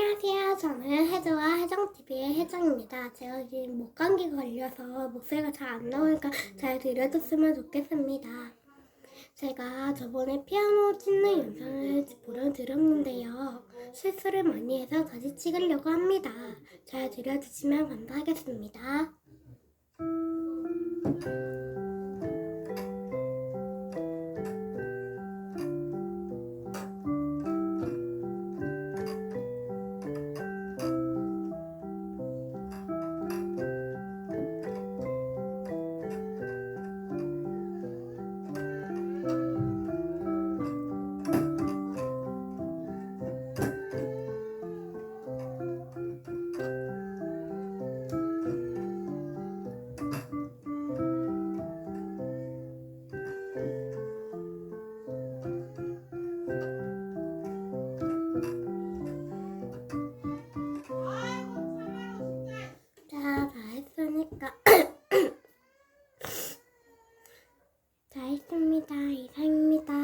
안녕하세요. 저는 혜주와 혜정TV의 혜정입니다. 제가 지금 목감기 걸려서 목소리가 잘 안 나오니까 잘 들려줬으면 좋겠습니다. 제가 저번에 피아노 치는 영상을 보여드렸는데요. 실수를 많이 해서 다시 찍으려고 합니다. 잘 들려주시면 감사하겠습니다. 다 했습니다. 이상입니다.